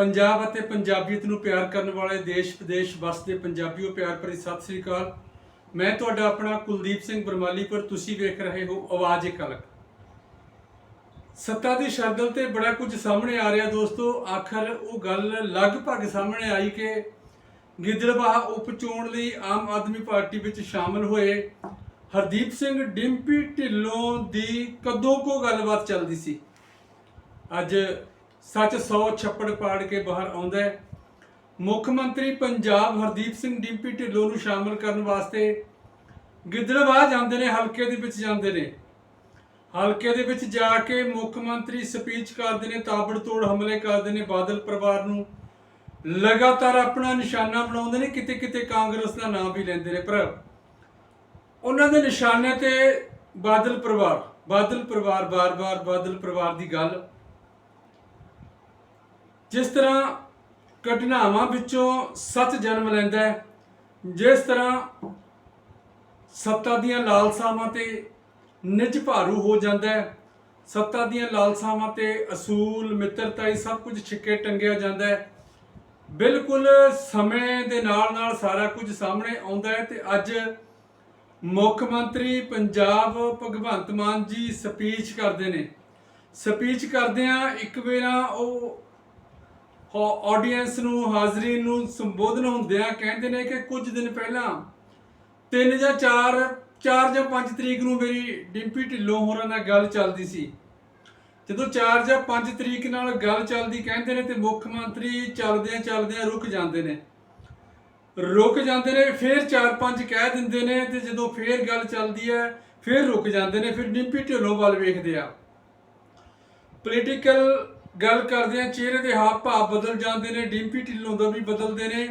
ਪੰਜਾਬ ਅਤੇ ਪੰਜਾਬੀਅਤ ਨੂੰ ਪਿਆਰ ਕਰਨ ਵਾਲੇ ਦੇਸ਼ ਵਿਦੇਸ਼ ਵਸਦੇ ਪੰਜਾਬੀਓ ਪਿਆਰ ਭਰੀ ਸਤਿ ਸ੍ਰੀ ਅਕਾਲ। ਮੈਂ ਤੁਹਾਡਾ ਆਪਣਾ ਕੁਲਦੀਪ ਸਿੰਘ ਬਰਮਾਲੀ ਪਰ ਤੁਸੀਂ ਵੇਖ ਰਹੇ ਹੋ ਆਵਾਜ਼ ਇੱਕ ਅਲੱਗ। ਸੱਤਾ ਦੀ ਸ਼ਰਦਲ ਤੇ ਬੜਾ ਕੁਝ ਸਾਹਮਣੇ ਆ ਰਿਹਾ ਦੋਸਤੋ, ਆਖਰ ਉਹ ਗੱਲ ਲਗਭਗ ਸਾਹਮਣੇ ਆਈ ਕਿ ਗਿੱਦੜਬਾਹਾ ਉਪ ਚੋਣ ਲਈ ਆਮ ਆਦਮੀ ਪਾਰਟੀ ਵਿੱਚ ਸ਼ਾਮਲ ਹੋਏ ਹਰਦੀਪ ਸਿੰਘ ਡਿੰਪੀ ਢਿੱਲੋਂ ਦੀ ਕਦੋਂ ਕੋ ਗੱਲਬਾਤ ਚੱਲਦੀ ਸੀ? ਅੱਜ ਸੱਚ 100 ਛੱਪੜ ਪਾੜ ਕੇ ਬਾਹਰ ਆਉਂਦਾ ਹੈ। ਮੁੱਖ ਮੰਤਰੀ ਪੰਜਾਬ ਹਰਦੀਪ ਸਿੰਘ ਡਿੰਪੀ ਢਿੱਲੋਂ ਨੂੰ ਸ਼ਾਮਲ ਕਰਨ ਵਾਸਤੇ ਗਿੱਦੜਵਾ ਜਾਂਦੇ ਨੇ, ਹਲਕੇ ਦੇ ਵਿੱਚ ਜਾਂਦੇ ਨੇ। ਹਲਕੇ ਦੇ ਵਿੱਚ ਜਾ ਕੇ ਮੁੱਖ ਮੰਤਰੀ ਸਪੀਚ ਕਰਦੇ ਨੇ, ਤਾਬੜਤੋੜ ਹਮਲੇ ਕਰਦੇ ਨੇ, ਬਾਦਲ ਪਰਿਵਾਰ ਨੂੰ ਲਗਾਤਾਰ ਆਪਣਾ ਨਿਸ਼ਾਨਾ ਬਣਾਉਂਦੇ ਨੇ ਕਿਤੇ ਕਿਤੇ ਕਾਂਗਰਸ ਦਾ ਨਾਮ ਵੀ ਲੈਂਦੇ ਨੇ। ਪਰ ਉਹਨਾਂ ਦੇ ਨਿਸ਼ਾਨੇ ਤੇ ਬਾਦਲ ਪਰਿਵਾਰ ਬਾਦਲ ਪਰਿਵਾਰ, ਬਾਰ-ਬਾਰ ਬਾਦਲ ਪਰਿਵਾਰ ਦੀ ਗੱਲ ਜਿਸ ਤਰ੍ਹਾਂ ਘਟਨਾਵਾਂ ਵਿੱਚੋਂ ਸੱਚ ਜਨਮ ਲੈਂਦਾ ਹੈ, ਜਿਸ ਤਰ੍ਹਾਂ ਸੱਤਾ ਦੀਆਂ ਲਾਲਸਾਵਾਂ ਤੇ ਨਿਜ ਭਾਰੂ ਹੋ ਜਾਂਦਾ ਹੈ, ਸੱਤਾ ਦੀਆਂ ਲਾਲਸਾਵਾਂ ਤੇ ਅਸੂਲ ਮਿੱਤਰਤਾਈ ਸਭ ਕੁਝ ਛਿੱਕੇ ਟੰਗਿਆ ਜਾਂਦਾ ਹੈ। ਬਿਲਕੁਲ ਸਮੇਂ ਦੇ ਨਾਲ ਨਾਲ ਸਾਰਾ ਕੁਝ ਸਾਹਮਣੇ ਆਉਂਦਾ ਹੈ ਤੇ ਅੱਜ ਮੁੱਖ ਮੰਤਰੀ ਪੰਜਾਬ ਭਗਵੰਤ ਮਾਨ ਜੀ ਸਪੀਚ ਕਰਦੇ ਨੇ। ਸਪੀਚ ਕਰਦਿਆਂ ਇੱਕ ਵੇਰਾ ਉਹ ਆਡੀਅנס ਨੂੰ ਹਾਜ਼ਰੀਨ ਨੂੰ ਸੰਬੋਧਨ ਹੁੰਦਿਆਂ ਕਹਿੰਦੇ ਨੇ ਕਿ ਕੁਝ ਦਿਨ ਪਹਿਲਾਂ ਤਿੰਨ ਜਾਂ ਚਾਰ ਚਾਰ ਜਾਂ 5 ਤਰੀਕ ਨੂੰ ਮੇਰੀ ਡਿੰਪੀ ਢਿੱਲੋਂ ਹੋਰਾਂ ਨਾਲ ਗੱਲ ਚੱਲਦੀ ਸੀ। ਜਦੋਂ 4 ਜਾਂ 5 ਤਰੀਕ ਨਾਲ ਗੱਲ ਚੱਲਦੀ ਕਹਿੰਦੇ ਨੇ ਤੇ ਮੁੱਖ ਮੰਤਰੀ ਚੱਲਦਿਆਂ ਚੱਲਦਿਆਂ ਰੁਕ ਜਾਂਦੇ ਨੇ। ਰੁਕ ਜਾਂਦੇ ਨੇ, ਫਿਰ 4-5 ਕਹਿ ਦਿੰਦੇ ਨੇ ਤੇ ਜਦੋਂ ਫਿਰ ਗੱਲ ਚੱਲਦੀ ਹੈ, ਫਿਰ ਰੁਕ ਜਾਂਦੇ ਨੇ, ਫਿਰ ਡਿੰਪੀ ਢਿੱਲੋਂ ਵੱਲ ਵੇਖਦੇ ਆ। ਪੋਲੀਟੀਕਲ ਗੱਲ ਕਰਦੇ ਆ ਚਿਹਰੇ ਦੇ ਹਾਵ ਭਾਵ ਬਦਲ ਜਾਂਦੇ ਨੇ, ਡਿੰਪੀ ਢਿੱਲੋਂ ਦਾ ਵੀ ਬਦਲਦੇ ਨੇ।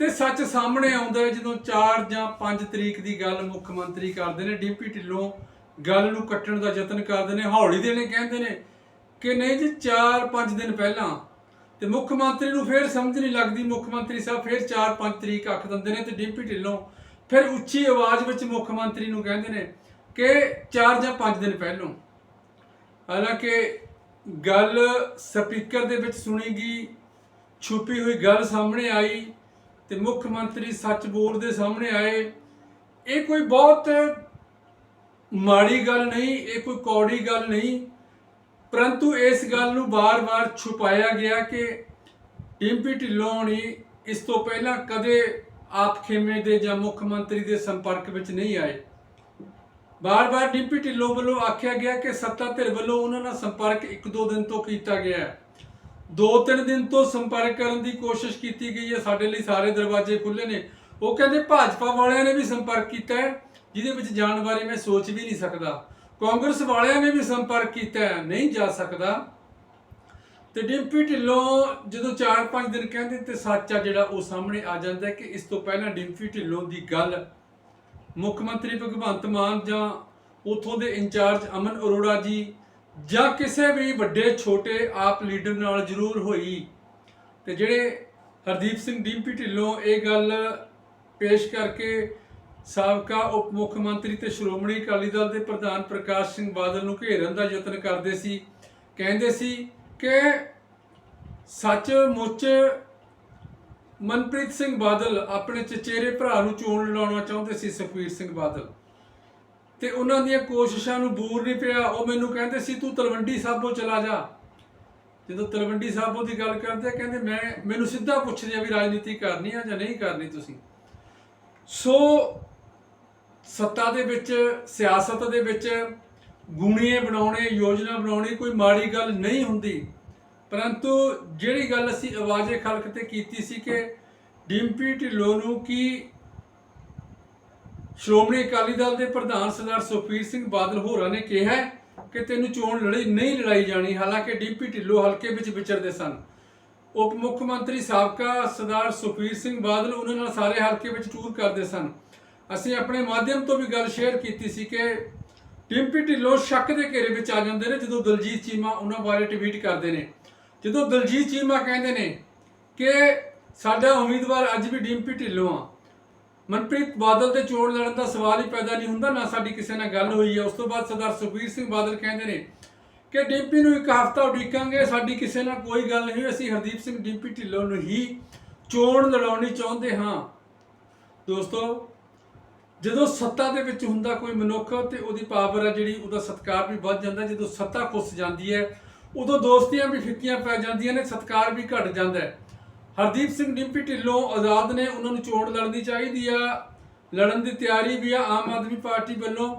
ਤੇ ਸੱਚ ਸਾਹਮਣੇ ਆਉਂਦਾ ਹੈ, ਜਦੋਂ 4 ਜਾਂ 5 ਤਰੀਕ ਦੀ ਗੱਲ ਮੁੱਖ ਮੰਤਰੀ ਕਰਦੇ ਨੇ, ਡਿੰਪੀ ਢਿੱਲੋਂ ਗੱਲ ਨੂੰ ਕੱਟਣ ਦਾ ਯਤਨ ਕਰਦੇ ਨੇ, ਹੌਲੀ ਦੇਣੇ ਕਹਿੰਦੇ ਨੇ ਕਿ ਨਹੀਂ ਜੀ 4-5 ਦਿਨ ਪਹਿਲਾਂ ਤੇ ਮੁੱਖ ਮੰਤਰੀ ਨੂੰ ਫਿਰ ਸਮਝ ਨਹੀਂ ਲੱਗਦੀ, ਮੁੱਖ ਮੰਤਰੀ ਸਾਹਿਬ ਫਿਰ 4-5 ਤਰੀਕ ਆਖ ਦਿੰਦੇ ਨੇ ਤੇ ਡਿੰਪੀ ਢਿੱਲੋਂ ਫਿਰ ਉੱਚੀ ਆਵਾਜ਼ ਵਿੱਚ ਮੁੱਖ ਮੰਤਰੀ ਨੂੰ ਕਹਿੰਦੇ ਨੇ ਕਿ 4 ਜਾਂ 5 ਦਿਨ ਪਹਿਲਾਂ। ਹਾਲਾਂਕਿ ਗੱਲ ਸਪੀਕਰ ਦੇ ਵਿੱਚ ਸੁਣੀ ਗਈ ਛੁਪੀ ਹੋਈ ਗੱਲ ਸਾਹਮਣੇ ਆਈ ਤੇ ਮੁੱਖ ਮੰਤਰੀ ਸੱਚ ਬੋਲਦੇ ਸਾਹਮਣੇ ਆਏ। ਇਹ ਕੋਈ ਬਹੁਤ ਮਾੜੀ ਗੱਲ ਨਹੀਂ, ਇਹ ਕੋਈ ਕੌੜੀ ਗੱਲ ਨਹੀਂ, ਪਰੰਤੂ ਇਸ ਗੱਲ ਨੂੰ ਬਾਰ-ਬਾਰ ਛੁਪਾਇਆ ਗਿਆ ਕਿ ਡਿੰਪੀ ਢਿੱਲੋਂ ਨੇ ਇਸ ਤੋਂ ਪਹਿਲਾਂ ਕਦੇ ਆਪ ਖੇਮੇ ਦੇ ਜਾਂ ਮੁੱਖ ਮੰਤਰੀ ਦੇ ਸੰਪਰਕ ਵਿੱਚ ਨਹੀਂ ਆਏ। ਬਾਰ-ਬਾਰ ਡਿੰਪੀ ਢਿੱਲੋਂ ਵੱਲੋਂ ਆਖਿਆ ਗਿਆ ਕਿ ਸੱਤਾ ਧਿਰ ਵੱਲੋਂ ਉਹਨਾਂ ਨਾਲ ਸੰਪਰਕ ਇੱਕ ਦੋ ਦਿਨ ਤੋਂ ਕੀਤਾ ਗਿਆ ਹੈ। ਦੋ ਤਿੰਨ ਦਿਨ ਤੋਂ ਸੰਪਰਕ ਕਰਨ ਦੀ ਕੋਸ਼ਿਸ਼ ਕੀਤੀ ਗਈ ਹੈ। ਸਾਡੇ ਲਈ ਸਾਰੇ ਦਰਵਾਜ਼ੇ ਖੁੱਲੇ ਨੇ। ਉਹ ਕਹਿੰਦੇ ਭਾਜਪਾ ਵਾਲਿਆਂ ਨੇ ਵੀ ਸੰਪਰਕ ਕੀਤਾ ਹੈ, ਜਿਹਦੇ ਵਿੱਚ ਜਾਣ ਬਾਰੇ ਮੈਂ ਸੋਚ ਵੀ ਨਹੀਂ ਸਕਦਾ। ਕਾਂਗਰਸ ਵਾਲਿਆਂ ਨੇ ਵੀ ਸੰਪਰਕ ਕੀਤਾ ਹੈ, ਨਹੀਂ ਜਾ ਸਕਦਾ। ਤੇ ਡਿੰਪੀ ਢਿੱਲੋਂ ਜਦੋਂ 4-5 ਦਿਨ ਕਹਿੰਦੇ ਤੇ ਸੱਚ ਆ ਜਿਹੜਾ ਉਹ ਸਾਹਮਣੇ ਆ ਜਾਂਦਾ ਕਿ ਇਸ ਤੋਂ ਪਹਿਲਾਂ ਡਿੰਪੀ ਢਿੱਲੋਂ ਦੀ ਗੱਲ ਮੁੱਖ ਮੰਤਰੀ ਭਗਵੰਤ ਮਾਨ ਜਾਂ ਉਥੋਂ ਦੇ ਇੰਚਾਰਜ ਅਮਨ ਅਰੋੜਾ ਜੀ ਜਾਂ ਕਿਸੇ ਵੀ ਵੱਡੇ, ਛੋਟੇ ਆਪ ਲੀਡਰ ਨਾਲ ਜ਼ਰੂਰ ਹੋਈ। ਤੇ ਜਿਹੜੇ ਹਰਦੀਪ ਸਿੰਘ ਡਿੰਪੀ ਢਿੱਲੋਂ ਇਹ ਗੱਲ ਪੇਸ਼ ਕਰਕੇ ਸਾਬਕਾ ਉਪ ਮੁੱਖ ਮੰਤਰੀ ਤੇ ਸ਼੍ਰੋਮਣੀ ਅਕਾਲੀ ਦਲ ਦੇ ਪ੍ਰਧਾਨ ਪ੍ਰਕਾਸ਼ ਸਿੰਘ ਬਾਦਲ ਨੂੰ ਘੇਰਨ ਦਾ ਯਤਨ ਕਰਦੇ ਸੀ। ਕਹਿੰਦੇ ਸੀ ਕਿ ਸੱਚ ਮੁੱਚ ਮਨਪ੍ਰੀਤ ਸਿੰਘ ਬਾਦਲ ਆਪਣੇ ਚਚੇਰੇ ਭਰਾ ਨੂੰ ਚੋਣ ਲੜਾਉਣਾ ਚਾਹੁੰਦੇ ਸੀ ਸੁਖਬੀਰ ਸਿੰਘ ਬਾਦਲ। ਤੇ ਉਹਨਾਂ ਦੀਆਂ ਕੋਸ਼ਿਸ਼ਾਂ ਨੂੰ ਬੂਰ ਨਹੀਂ ਪਿਆ। ਉਹ ਮੈਨੂੰ ਕਹਿੰਦੇ ਸੀ, ਤੂੰ ਤਲਵੰਡੀ ਸਾਬੋ ਚਲਾ ਜਾ। ਜਦੋਂ ਤਲਵੰਡੀ ਸਾਬੋ ਦੀ ਗੱਲ ਕਰਦੇ ਕਹਿੰਦੇ, ਮੈਂ, ਮੈਨੂੰ ਸਿੱਧਾ ਪੁੱਛਦੇ ਆ ਵੀ ਰਾਜਨੀਤੀ ਕਰਨੀ ਆ ਜਾਂ ਨਹੀਂ ਕਰਨੀ ਤੁਸੀਂ? ਸੋ ਸੱਤਾ ਦੇ ਵਿੱਚ, ਸਿਆਸਤ ਦੇ ਵਿੱਚ ਗੁਣੀਏ ਬਣਾਉਣੇ, ਯੋਜਨਾ ਬਣਾਉਣੀ ਕੋਈ ਮਾੜੀ ਗੱਲ ਨਹੀਂ ਹੁੰਦੀ। ਪਰੰਤੂ ਜਿਹੜੀ ਗੱਲ ਅਸੀਂ ਆਵਾਜ਼ੇ ਖਲਕ ਤੇ ਕੀਤੀ ਸੀ ਕਿ ਡਿੰਪੀ ਢਿੱਲੋਂ ਨੂੰ ਕੀ ਸ਼੍ਰੋਮਣੀ ਅਕਾਲੀ ਦਲ ਦੇ ਪ੍ਰਧਾਨ ਸਰਦਾਰ ਸੁਖਬੀਰ ਸਿੰਘ ਬਾਦਲ ਹੋਰਾਂ ਨੇ ਕਿਹਾ ਕਿ ਤੈਨੂੰ ਚੋਣ ਲੜੀ ਨਹੀਂ ਲੜਾਈ ਜਾਣੀ, ਹਾਲਾਂਕਿ ਡੀਪੀ ਢਿੱਲੋਂ ਹਲਕੇ ਵਿੱਚ ਵਿਚਰਦੇ ਸਨ। ਉਪ ਮੁੱਖ ਮੰਤਰੀ ਸਾਬਕਾ ਸਰਦਾਰ ਸੁਖਬੀਰ ਸਿੰਘ ਬਾਦਲ ਉਹਨਾਂ ਨਾਲ ਸਾਰੇ ਹਲਕੇ ਵਿੱਚ ਟੂਰ ਕਰਦੇ ਸਨ। ਅਸੀਂ ਆਪਣੇ ਮਾਧਿਅਮ ਤੋਂ ਵੀ ਗੱਲ ਸ਼ੇਅਰ ਕੀਤੀ ਸੀ ਕਿ ਡਿੰਪੀ ਢਿੱਲੋਂ ਸ਼ੱਕ ਦੇ ਘੇਰੇ ਵਿੱਚ ਆ ਜਾਂਦੇ ਨੇ ਜਦੋਂ ਦਲਜੀਤ ਚੀਮਾ ਉਹਨਾਂ ਬਾਰੇ ਟਵੀਟ ਕਰਦੇ ਨੇ। ਜਦੋਂ ਦਲਜੀਤ ਚੀਮਾ ਕਹਿੰਦੇ ਨੇ ਕਿ ਸਾਡਾ ਉਮੀਦਵਾਰ ਅੱਜ ਵੀ ਡਿੰਪੀ ਢਿੱਲੋਂ ਆ, ਮਨਪ੍ਰੀਤ ਬਾਦਲ 'ਤੇ ਚੋਣ ਲੜਨ ਦਾ ਸਵਾਲ ਹੀ ਪੈਦਾ ਨਹੀਂ ਹੁੰਦਾ, ਨਾ ਸਾਡੀ ਕਿਸੇ ਨਾਲ ਗੱਲ ਹੋਈ ਹੈ ਉਸ ਤੋਂ ਬਾਅਦ ਸਰਦਾਰ ਸੁਖਬੀਰ ਸਿੰਘ ਬਾਦਲ ਕਹਿੰਦੇ ਨੇ ਕਿ ਡਿੰਪੀ ਨੂੰ ਇੱਕ ਹਫ਼ਤਾ ਉਡੀਕਾਂਗੇ, ਸਾਡੀ ਕਿਸੇ ਨਾਲ ਕੋਈ ਗੱਲ ਨਹੀਂ ਹੋਈ, ਅਸੀਂ ਹਰਦੀਪ ਸਿੰਘ ਡਿੰਪੀ ਢਿੱਲੋਂ ਨੂੰ ਹੀ ਚੋਣ ਲੜਾਉਣੀ ਚਾਹੁੰਦੇ ਹਾਂ। ਦੋਸਤੋ, ਜਦੋਂ ਸੱਤਾ ਦੇ ਵਿੱਚ ਹੁੰਦਾ ਕੋਈ ਮਨੁੱਖ ਤੇ ਉਹਦੀ ਪਾਵਰ ਆ ਜਿਹੜੀ, ਉਹਦਾ ਸਤਕਾਰ ਵੀ ਵੱਧ ਜਾਂਦਾ, ਜਦੋਂ ਸੱਤਾ ਖੁੱਸ ਜਾਂਦੀ ਹੈ ਉਦੋਂ ਦੋਸਤੀਆਂ ਵੀ ਫਿੱਕੀਆਂ ਪੈ ਜਾਂਦੀਆਂ ਨੇ, ਸਤਕਾਰ ਵੀ ਘਟ ਜਾਂਦਾ ਹੈ। ਹਰਦੀਪ ਸਿੰਘ ਡਿੰਪੀ ਢਿੱਲੋਂ ਆਜ਼ਾਦ ਨੇ ਉਹਨਾਂ ਨੂੰ ਚੋਣ ਲੜਨੀ ਚਾਹੀਦੀ ਆ। ਲੜਨ ਦੀ ਤਿਆਰੀ ਵੀ ਆ ਆਮ ਆਦਮੀ ਪਾਰਟੀ ਵੱਲੋਂ।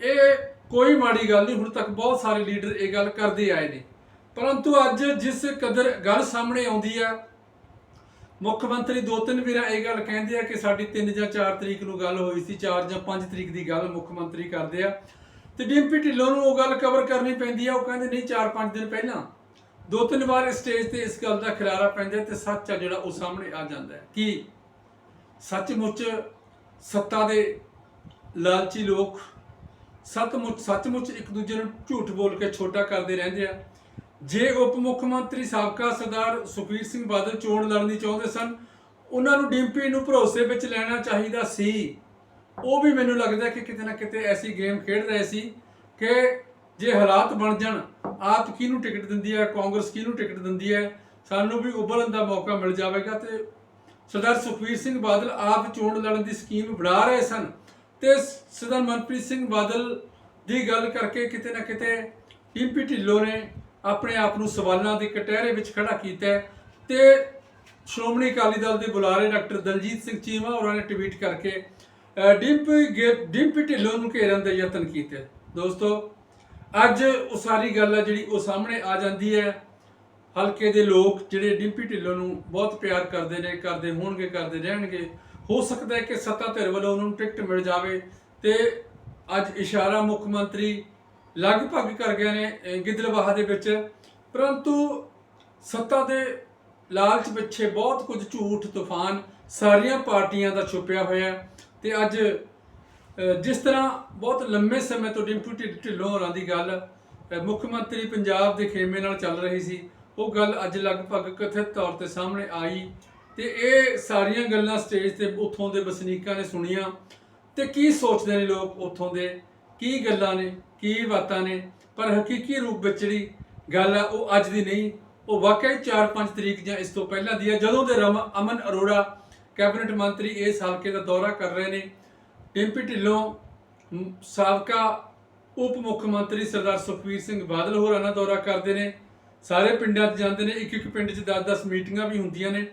ਇਹ ਕੋਈ ਮਾੜੀ ਗੱਲ ਨਹੀਂ, ਹੁਣ ਤੱਕ ਬਹੁਤ ਸਾਰੇ ਲੀਡਰ ਇਹ ਗੱਲ ਕਰਦੇ ਆਏ ਨੇ। ਪਰੰਤੂ ਅੱਜ ਜਿਸ ਕਦਰ ਗੱਲ ਸਾਹਮਣੇ ਆਉਂਦੀ ਆ, ਮੁੱਖ ਮੰਤਰੀ ਦੋ ਤਿੰਨ ਵੀਰਾਂ ਇਹ ਗੱਲ ਕਹਿੰਦੇ ਆ ਕਿ ਸਾਡੀ 3 ਜਾਂ 4 ਤਰੀਕ ਨੂੰ ਗੱਲ ਹੋਈ ਸੀ 4 ਜਾਂ 5 ਤਰੀਕ ਦੀ ਗੱਲ ਮੁੱਖ ਮੰਤਰੀ ਕਰਦੇ ਆ। ਤੇ ਡਿੰਪੀ ਢਿੱਲੋਂ ਨੂੰ ਉਹ ਗੱਲ ਕਵਰ ਕਰਨੀ ਪੈਂਦੀ ਆ, ਉਹ ਕਹਿੰਦੇ ਨਹੀਂ 4-5 ਦਿਨ ਪਹਿਲਾਂ। ਦੋ ਤਿੰਨ ਵਾਰ ਸਟੇਜ ਤੇ ਇਸ ਗੱਲ ਦਾ ਖਿਲਾਰਾ ਪੈਂਦਾ ਤੇ ਸੱਚ ਆ ਜਿਹੜਾ ਉਹ ਸਾਹਮਣੇ ਆ ਜਾਂਦਾ ਹੈ। ਕਿ? ਸੱਚਮੁੱਚ ਸੱਤਾ ਦੇ ਲਾਲਚੀ ਲੋਕ ਸੱਚਮੁੱਚ ਸੱਚਮੁੱਚ ਇੱਕ ਦੂਜੇ ਨੂੰ ਝੂਠ ਬੋਲ ਕੇ ਛੋਟਾ ਕਰਦੇ ਰਹਿੰਦੇ ਆ। ਜੇ ਉਪ ਮੁੱਖ ਮੰਤਰੀ ਸਾਬਕਾ ਸਰਦਾਰ ਸੁਖਬੀਰ ਸਿੰਘ ਬਾਦਲ ਚੋਣ ਲੜਨੀ ਚਾਹੁੰਦੇ ਸਨ, ਉਹਨਾਂ ਨੂੰ ਡਿੰਪੀ ਨੂੰ ਭਰੋਸੇ ਵਿੱਚ ਲੈਣਾ ਚਾਹੀਦਾ ਸੀ। ਉਹ ਵੀ ਮੈਨੂੰ ਲੱਗਦਾ ਕਿ ਕਿਤੇ ਨਾ ਕਿਤੇ ਐਸੀ ਗੇਮ ਖੇਡ ਰਹੇ ਸੀ ਕਿ ਜੇ ਹਾਲਾਤ ਬਣ ਜਾਣ, ਆਪ ਕਿਹਨੂੰ ਟਿਕਟ ਦਿੰਦੀ ਹੈ, ਕਾਂਗਰਸ ਕਿਹਨੂੰ ਟਿਕਟ ਦਿੰਦੀ ਹੈ, ਸਾਨੂੰ ਵੀ ਉਭਰਨ ਦਾ ਮੌਕਾ ਮਿਲ ਜਾਵੇਗਾ ਤੇ ਸਰਦਾਰ ਸੁਖਬੀਰ ਸਿੰਘ ਬਾਦਲ ਆਪ ਚੋਣ ਲੜਨ ਦੀ ਸਕੀਮ ਬਣਾ ਰਹੇ ਸਨ ਤੇ ਸਰਦਾਰ ਮਨਪ੍ਰੀਤ ਸਿੰਘ ਬਾਦਲ ਦੀ ਗੱਲ ਕਰਕੇ ਕਿਤੇ ਨਾ ਕਿਤੇ ਟਿੰਪੀ ਢਿੱਲੋਂ ਨੇ ਆਪਣੇ ਆਪ ਨੂੰ ਸਵਾਲਾਂ ਦੇ ਕਟਹਿਰੇ ਵਿੱਚ ਖੜਾ ਕੀਤਾ ਹੈ ਤੇ ਸ਼੍ਰੋਮਣੀ ਅਕਾਲੀ ਦਲ ਦੇ ਬੁਲਾਰੇ ਡਾਕਟਰ ਦਲਜੀਤ ਸਿੰਘ ਚੀਮਾ ਹੋਰਾਂ ਨੇ ਟਵੀਟ ਕਰਕੇ ਡਿੰਪੀ ਗੇ- ਡਿੰਪੀ ਢਿੱਲੋਂ ਨੂੰ ਘੇਰਨ ਦੇ ਯਤਨ ਕੀਤੇ। ਦੋਸਤੋ ਅੱਜ ਉਹ ਸਾਰੀ ਗੱਲ ਹੈ ਜਿਹੜੀ ਉਹ ਸਾਹਮਣੇ ਆ ਜਾਂਦੀ ਹੈ। ਹਲਕੇ ਦੇ ਲੋਕ ਜਿਹੜੇ ਡਿੰਪੀ ਢਿੱਲੋਂ ਨੂੰ ਬਹੁਤ ਪਿਆਰ ਕਰਦੇ ਨੇ ਕਰਦੇ ਹੋਣਗੇ ਕਰਦੇ ਰਹਿਣਗੇ ਹੋ ਸਕਦਾ ਹੈ ਕਿ ਸੱਤਾ ਧਿਰ ਵੱਲੋਂ ਉਹਨਾਂ ਨੂੰ ਟਿਕਟ ਮਿਲ ਜਾਵੇ ਤੇ ਅੱਜ ਇਸ਼ਾਰਾ ਮੁੱਖ ਮੰਤਰੀ ਲਗਭਗ ਕਰ ਗਏ ਨੇ ਅਹ, ਦੇ ਵਿੱਚ। ਪਰੰਤੂ ਸੱਤਾ ਦੇ ਲਾਲਚ ਪਿੱਛੇ ਬਹੁਤ ਕੁਝ ਝੂਠ ਤੂਫਾਨ ਸਾਰੀਆਂ ਪਾਰਟੀਆਂ ਦਾ ਛੁਪਿਆ ਹੋਇਆ। ਹੈ ਤੇ ਅੱਜ ਜਿਸ ਤਰ੍ਹਾਂ ਬਹੁਤ ਲੰਮੇ ਸਮੇਂ ਤੋਂ ਡਿੰਪੂ ਢਿੱਲ- ਢਿੱਲੋਂ ਹੋਰਾਂ ਦੀ ਗੱਲ ਮੁੱਖ ਮੰਤਰੀ ਪੰਜਾਬ ਦੇ ਖੇਮੇ ਨਾਲ ਚੱਲ ਰਹੀ ਸੀ, ਉਹ ਗੱਲ ਅੱਜ ਲਗਭਗ ਕਥਿਤ ਤੌਰ ਤੇ ਸਾਹਮਣੇ ਆਈ ਤੇ ਇਹ ਸਾਰੀਆਂ ਗੱਲਾਂ ਸਟੇਜ ਤੇ ਉੱਥੋਂ ਦੇ ਵਸਨੀਕਾਂ ਨੇ ਸੁਣੀਆਂ ਤੇ ਕੀ ਸੋਚਦੇ ਨੇ ਲੋਕ ਉੱਥੋਂ ਦੇ, ਕੀ ਗੱਲਾਂ ਨੇ, ਕੀ ਬਾਤਾਂ ਨੇ, ਪਰ ਹਕੀਕੀ ਰੂਪ ਵਿੱਚ ਜਿਹੜੀ ਗੱਲ ਆ ਉਹ ਅੱਜ ਦੀ ਨਹੀਂ, ਉਹ ਵਾਕਈ 4-5 ਤਰੀਕ ਜਾਂ ਇਸ ਤੋਂ ਪਹਿਲਾਂ ਦੀ ਆ, ਜਦੋਂ ਦੇ ਰਮ, ਅਮਨ ਅਰੋੜਾ ਕੈਬਨਿਟ ਮੰਤਰੀ ਇਸ ਹਲਕੇ ਦਾ ਦੌਰਾ ਕਰ ਰਹੇ ਨੇ। ਡਿੰਪੀ ਢਿੱਲੋਂ ਸਾਬਕਾ ਉਪ ਮੁੱਖ ਮੰਤਰੀ ਸਰਦਾਰ ਸੁਖਬੀਰ ਸਿੰਘ ਬਾਦਲ ਹੋਰਾਂ ਦਾ ਦੌਰਾ ਕਰਦੇ ਨੇ। ਸਾਰੇ ਪਿੰਡਾਂ 'ਚ ਜਾਂਦੇ ਨੇ ਇੱਕ ਇੱਕ ਪਿੰਡ 'ਚ 10-10 ਮੀਟਿੰਗਾਂ ਵੀ ਹੁੰਦੀਆਂ ਨੇ।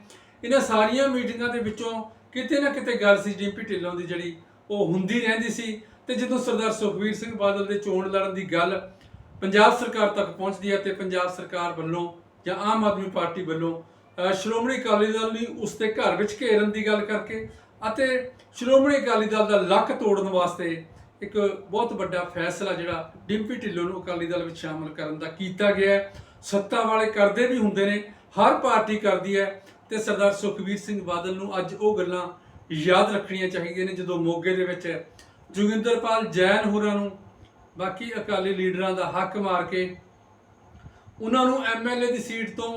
ਇਹਨਾਂ ਸਾਰੀਆਂ ਮੀਟਿੰਗਾਂ ਦੇ ਵਿੱਚੋਂ ਕਿਤੇ ਨਾ ਕਿਤੇ ਗੱਲ ਸੀ ਡਿੰਪੀ ਢਿੱਲੋਂ ਦੀ ਜਿਹੜੀ ਉਹ ਹੁੰਦੀ ਰਹਿੰਦੀ ਸੀ ਤੇ ਜਦੋਂ ਸਰਦਾਰ ਸੁਖਬੀਰ ਸਿੰਘ ਬਾਦਲ ਦੇ ਚੋਣ ਲੜਨ ਦੀ ਗੱਲ ਪੰਜਾਬ ਸਰਕਾਰ ਤੱਕ ਪਹੁੰਚਦੀ ਹੈ ਤੇ ਪੰਜਾਬ ਸਰਕਾਰ ਵੱਲੋਂ ਜਾਂ ਆਮ ਆਦਮੀ ਪਾਰਟੀ ਵੱਲੋਂ ਸ਼੍ਰੋਮਣੀ ਅਕਾਲੀ ਦਲ ਨੂੰ ਉਸ ਦੇ ਘਰ ਵਿੱਚ ਘੇਰਨ ਦੀ ਗੱਲ ਕਰਕੇ ਅਤੇ ਸ਼੍ਰੋਮਣੀ ਅਕਾਲੀ ਦਲ ਦਾ ਲੱਕ ਤੋੜਨ ਵਾਸਤੇ ਇੱਕ ਬਹੁਤ ਵੱਡਾ ਫੈਸਲਾ ਜਿਹੜਾ ਡਿੰਪੀ ਢਿੱਲੋਂ ਨੂੰ ਅਕਾਲੀ ਦਲ ਵਿੱਚ ਸ਼ਾਮਲ ਕਰਨ ਦਾ ਕੀਤਾ ਗਿਆ ਸੱਤਾ ਵਾਲੇ ਕਰਦੇ ਵੀ ਹੁੰਦੇ ਨੇ, ਹਰ ਪਾਰਟੀ ਕਰਦੀ ਹੈ ਤੇ ਸਰਦਾਰ ਸੁਖਬੀਰ ਸਿੰਘ ਬਾਦਲ ਨੂੰ ਅੱਜ ਉਹ ਗੱਲਾਂ ਯਾਦ ਰੱਖਣੀਆਂ ਚਾਹੀਦੀਆਂ ਨੇ, ਜਦੋਂ ਮੋਗੇ ਦੇ ਵਿੱਚ ਜੋਗਿੰਦਰਪਾਲ ਜੈਨ ਹੋਰਾਂ ਨੂੰ ਬਾਕੀ ਅਕਾਲੀ ਲੀਡਰਾਂ ਦਾ ਹੱਕ ਮਾਰ ਕੇ ਉਹਨਾਂ ਨੂੰ ਐਮਐਲਏ ਦੀ ਸੀਟ ਤੋਂ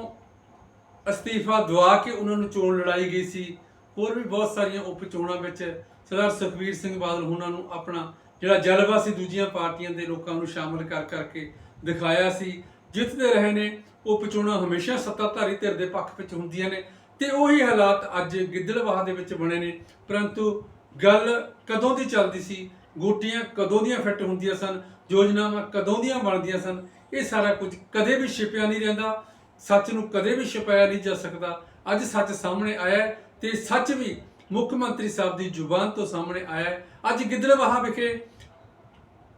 ਅਸਤੀਫਾ ਦਵਾ ਕੇ ਉਹਨਾਂ ਨੂੰ ਚੋਣ ਲੜਾਈ ਗਈ ਸੀ। ਹੋਰ ਵੀ ਬਹੁਤ ਸਾਰੀਆਂ ਉਪ ਚੋਣਾਂ ਵਿੱਚ ਸਰਦਾਰ ਸੁਖਬੀਰ ਸਿੰਘ ਬਾਦਲ ਉਹਨਾਂ ਨੂੰ ਆਪਣਾ ਜਿਹੜਾ ਜਲਵਾ ਸੀ, ਦੂਜੀਆਂ ਪਾਰਟੀਆਂ ਦੇ ਲੋਕਾਂ ਨੂੰ ਸ਼ਾਮਲ ਕਰ ਕਰਕੇ ਦਿਖਾਇਆ ਸੀ। ਜਿੱਤਦੇ ਰਹੇ ਨੇ, ਉਪ ਚੋਣਾਂ ਹਮੇਸ਼ਾ ਸੱਤਾਧਾਰੀ ਧਿਰ ਦੇ ਪੱਖ ਵਿੱਚ ਹੁੰਦੀਆਂ ਨੇ ਤੇ ਉਹੀ ਹਾਲਾਤ ਅੱਜ ਗਿੱਦੜਵਾਹ ਦੇ ਵਿੱਚ ਬਣੇ ਨੇ। ਪਰੰਤੂ ਗੱਲ ਕਦੋਂ ਦੀ ਚੱਲਦੀ ਸੀ? ਗੋਟੀਆਂ ਕਦੋਂ ਦੀਆਂ ਫਿੱਟ ਹੁੰਦੀਆਂ ਸਨ? ਯੋਜਨਾਵਾਂ ਕਦੋਂ ਦੀਆਂ ਬਣਦੀਆਂ ਸਨ? ਇਹ ਸਾਰਾ ਕੁਝ ਕਦੇ ਵੀ ਛਿਪਿਆ ਨਹੀਂ ਰਹਿੰਦਾ। ਸੱਚ ਨੂੰ ਕਦੇ ਵੀ ਛਪਾਇਆ ਨਹੀਂ ਜਾ ਸਕਦਾ। ਅੱਜ ਸੱਚ ਸਾਹਮਣੇ ਆਇਆ ਹੈ ਤੇ ਸੱਚ ਵੀ ਮੁੱਖ ਮੰਤਰੀ ਸਾਹਿਬ ਦੀ ਜ਼ੁਬਾਨ ਤੋਂ ਸਾਹਮਣੇ ਆਇਆ ਅੱਜ ਗਿੱਦੜਬਾਹਾ ਵਿਖੇ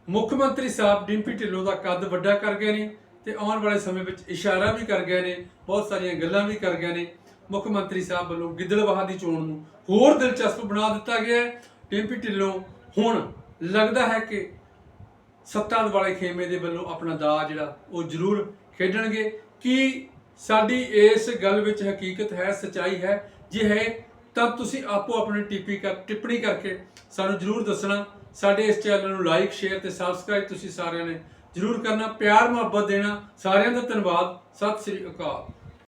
ਮੁੱਖ ਮੰਤਰੀ ਸਾਹਿਬ ਡਿੰਪੀ ਢਿੱਲੋਂ ਦਾ ਕੱਦ ਵੱਡਾ ਕਰ ਗਏ ਨੇ ਤੇ ਆਉਣ ਵਾਲੇ ਸਮੇਂ ਵਿੱਚ ਇਸ਼ਾਰਾ ਵੀ ਕਰ ਗਏ ਨੇ, ਬਹੁਤ ਸਾਰੀਆਂ ਗੱਲਾਂ ਵੀ ਕਰ ਗਏ ਨੇ। ਮੁੱਖ ਮੰਤਰੀ ਸਾਹਿਬ ਵੱਲੋਂ ਗਿੱਦੜਬਾਹਾ ਦੀ ਚੋਣ ਨੂੰ ਹੋਰ ਦਿਲਚਸਪ ਬਣਾ ਦਿੱਤਾ ਗਿਆ ਹੈ। ਡਿੰਪੀ ਢਿੱਲੋਂ, ਹੁਣ ਲੱਗਦਾ ਹੈ ਕਿ ਸੱਤਾ ਵਾਲੇ ਖੇਮੇ ਦੇ ਵੱਲੋਂ ਆਪਣਾ ਦਾ ਜਿਹੜਾ ਉਹ ਜ਼ਰੂਰ ਖੇਡਣਗੇ। ਕੀ ਸਾਡੀ ਇਸ ਗੱਲ ਵਿੱਚ ਹਕੀਕਤ ਹੈ, ਸਚਾਈ ਹੈ? ਜੇ ਹੈ, ਤਾਂ ਤੁਸੀਂ ਆਪੋ ਆਪਣੀ ਟਿੱਪੀ ਕਰ, ਟਿੱਪਣੀ ਕਰਕੇ ਸਾਨੂੰ ਜ਼ਰੂਰ ਦੱਸਣਾ। ਸਾਡੇ ਇਸ ਚੈਨਲ ਨੂੰ ਲਾਈਕ ਸ਼ੇਅਰ ਤੇ ਸਬਸਕ੍ਰਾਈਬ ਤੁਸੀਂ ਸਾਰਿਆਂ ਨੇ ਜ਼ਰੂਰ ਕਰਨਾ। ਪਿਆਰ ਮੁਹੱਬਤ ਦੇਣਾ ਸਾਰਿਆਂ ਦਾ ਧੰਨਵਾਦ। ਸਤਿ ਸ੍ਰੀ ਅਕਾਲ।